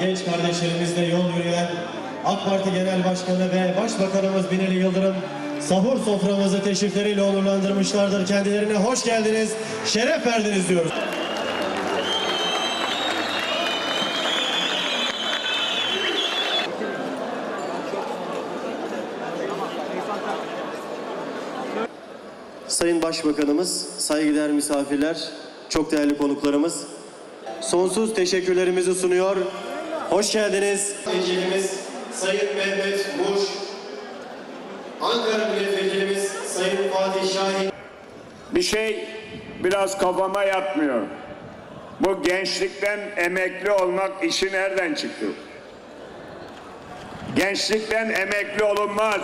Genç kardeşlerimizle yol yürüyen AK Parti Genel Başkanı ve Başbakanımız Binali Yıldırım sahur soframızı teşrifleriyle onurlandırmışlardır. Kendilerine hoş geldiniz, şeref verdiniz diyoruz. Sayın Başbakanımız, saygıdeğer misafirler, çok değerli konuklarımız, sonsuz teşekkürlerimizi sunuyor. Hoş geldiniz. Vekilimiz Sayın Mehmet Muş, Ankara Milletvekilimiz Sayın Fatih Şahin, Bir şey biraz kafama yatmıyor. Bu gençlikten emekli olmak işi nereden çıktı? Gençlikten emekli olunmaz.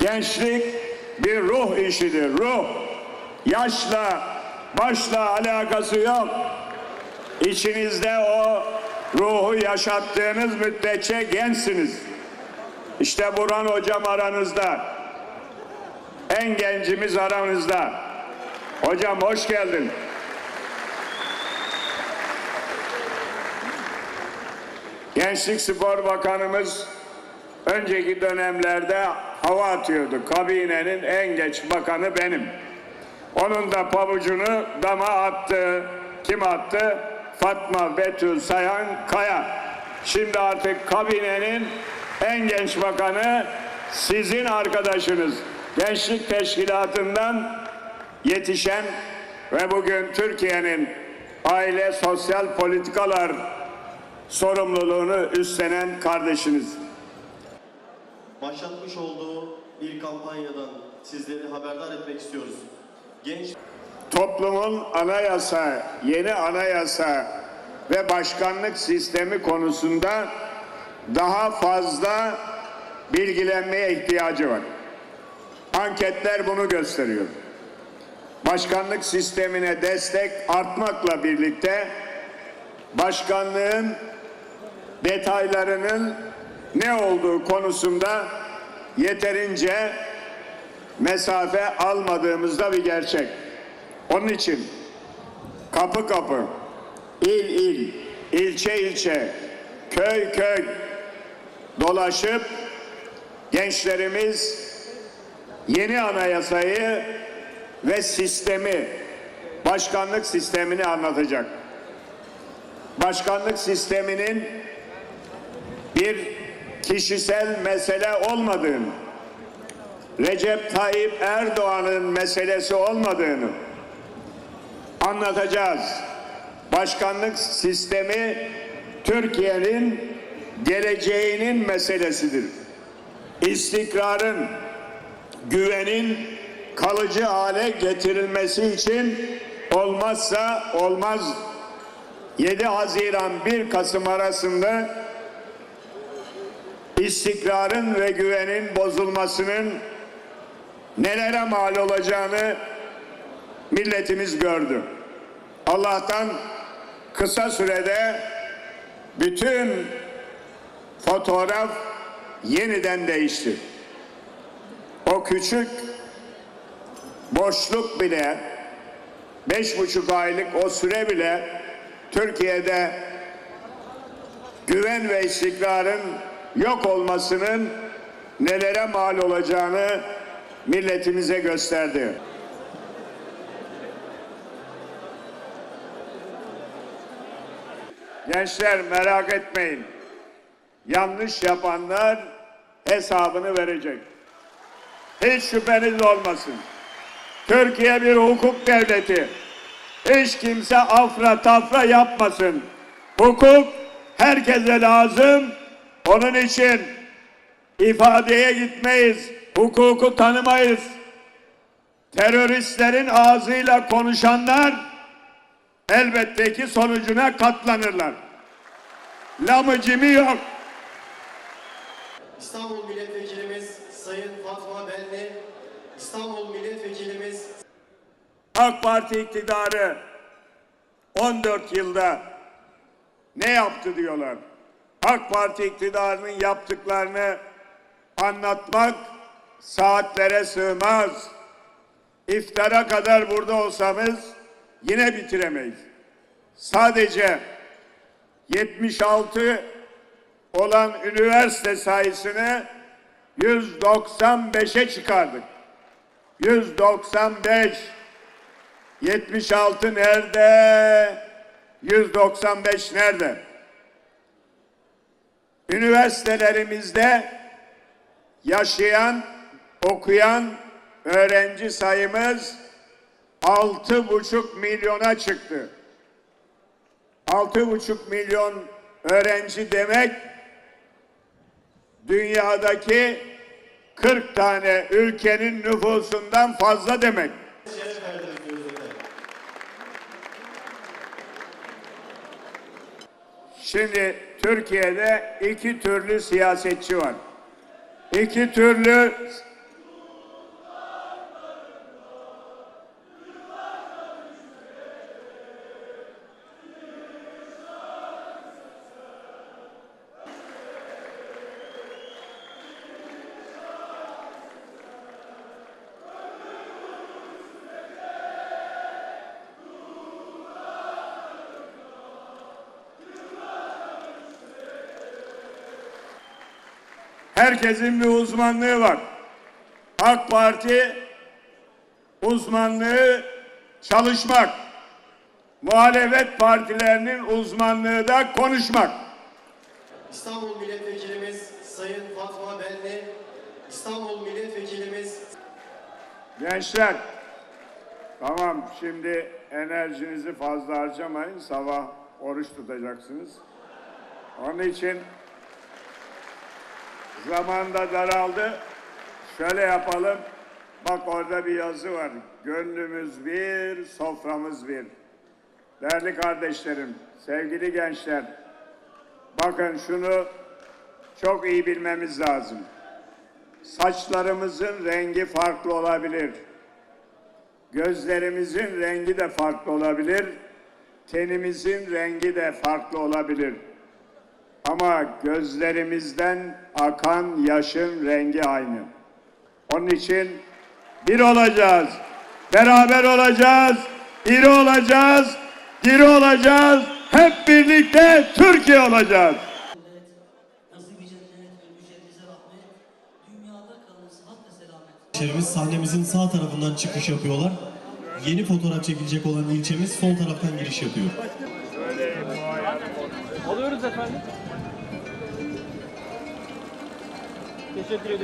Gençlik bir ruh işidir, ruh. Yaşla, başla alakası yok. İçinizde o ruhu yaşattığınız müddetçe gençsiniz. İşte Burhan hocam aranızda. En gencimiz aranızda. Hocam hoş geldin. Gençlik Spor Bakanımız önceki dönemlerde hava atıyordu. Kabinenin en geç bakanı benim. Onun da pabucunu dama attı. Kim attı? Fatma Betül Sayan Kaya. Şimdi artık kabinenin en genç bakanı sizin arkadaşınız. Gençlik Teşkilatı'ndan yetişen ve bugün Türkiye'nin aile sosyal politikalar sorumluluğunu üstlenen kardeşiniz. başlatmış olduğu bir kampanyadan sizleri haberdar etmek istiyoruz. Genç toplumun anayasa, yeni anayasa ve başkanlık sistemi konusunda daha fazla bilgilenmeye ihtiyacı var. Anketler bunu gösteriyor. Başkanlık sistemine destek artmakla birlikte başkanlığın detaylarının ne olduğu konusunda yeterince mesafe almadığımızda bir gerçek. Onun için kapı kapı, il il, ilçe ilçe, köy köy dolaşıp gençlerimiz yeni anayasayı ve sistemi, başkanlık sistemini anlatacak. Başkanlık sisteminin bir kişisel mesele olmadığını, Recep Tayyip Erdoğan'ın meselesi olmadığını anlatacağız. Başkanlık sistemi Türkiye'nin geleceğinin meselesidir. İstikrarın, güvenin kalıcı hale getirilmesi için olmazsa olmaz 7 Haziran 1 Kasım arasında istikrarın ve güvenin bozulmasının nelere mal olacağını milletimiz gördü. Allah'tan kısa sürede bütün fotoğraf yeniden değişti. O küçük boşluk bile beş buçuk aylık o süre bile Türkiye'de güven ve istikrarın yok olmasının nelere mal olacağını milletimize gösterdi. Gençler merak etmeyin. Yanlış yapanlar hesabını verecek. Hiç şüpheniz olmasın. Türkiye bir hukuk devleti. Hiç kimse afra tafra yapmasın. Hukuk herkese lazım. Onun için ifadeye gitmeyiz. Hukuku tanımayız. Teröristlerin ağzıyla konuşanlar elbette ki sonucuna katlanırlar. Lamıcımı yok. İstanbul Milletvekilimiz Sayın Fatma Benli, İstanbul Milletvekilimiz AK Parti iktidarı 14 yılda ne yaptı diyorlar. AK Parti iktidarının yaptıklarını anlatmak saatlere sığmaz. İftara kadar burada olsamız yine bitiremeyiz. Sadece 76 olan üniversite sayısını 195'e çıkardık. 195 76 nerede? 195 nerede? Üniversitelerimizde yaşayan, okuyan öğrenci sayımız altı buçuk milyona çıktı. Altı buçuk milyon öğrenci demek dünyadaki 40 tane ülkenin nüfusundan fazla demek. Şimdi Türkiye'de iki türlü siyasetçi var. İki türlü herkesin bir uzmanlığı var. AK Parti uzmanlığı çalışmak. Muhalefet partilerinin uzmanlığı da konuşmak. İstanbul Milletvekilimiz Sayın Fatma Benli, İstanbul Milletvekilimiz Gençler, tamam şimdi enerjinizi fazla harcamayın. Sabah oruç tutacaksınız. Onun için zaman da daraldı. Şöyle yapalım. Bak orada bir yazı var. Gönlümüz bir, soframız bir. Değerli kardeşlerim, sevgili gençler, bakın şunu çok iyi bilmemiz lazım. Saçlarımızın rengi farklı olabilir. Gözlerimizin rengi de farklı olabilir. Tenimizin rengi de farklı olabilir. Ama gözlerimizden akan yaşın rengi aynı. Onun için bir olacağız. Beraber olacağız. iri olacağız. Diri olacağız. Hep birlikte Türkiye olacağız. Şerimiz sahnemizin sağ tarafından çıkış yapıyorlar. Yeni fotoğraf çekilecek olan ilçemiz sol taraftan giriş yapıyor. Alıyoruz efendim. 33